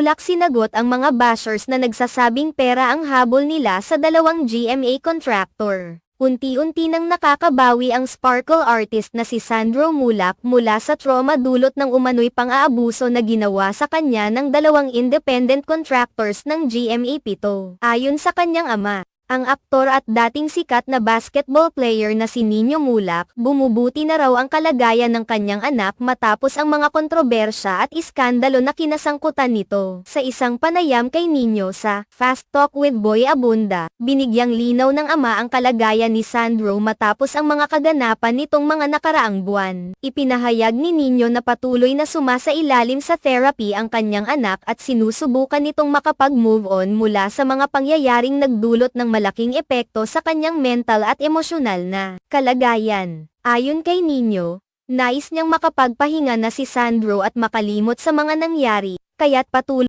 Mapulak sinagot ang mga bashers na nagsasabing pera ang habol nila sa dalawang GMA contractor. Unti-unti nang nakakabawi ang sparkle artist na si Sandro Mulak mula sa trauma dulot ng umano'y pang-aabuso na ginawa sa kanya ng dalawang independent contractors ng GMA Pito. Ayon sa kanyang ama, ang aktor at dating sikat na basketball player na si Nino Mulak, bumubuti na raw ang kalagayan ng kanyang anak matapos ang mga kontrobersya at iskandalo na kinasangkutan nito. Sa isang panayam kay Nino sa Fast Talk with Boy Abunda, binigyang linaw ng ama ang kalagayan ni Sandro matapos ang mga kaganapan nitong mga nakaraang buwan. Ipinahayag ni Nino na patuloy na sumasa ilalim sa therapy ang kanyang anak at sinusubukan nitong makapag-move on mula sa mga pangyayaring nagdulot ng malaking epekto sa kanyang mental at emosyonal na kalagayan. Ayon kay Nino, nais niyang makapagpahinga na si Sandro at makalimot sa mga nangyari, kaya't patuloy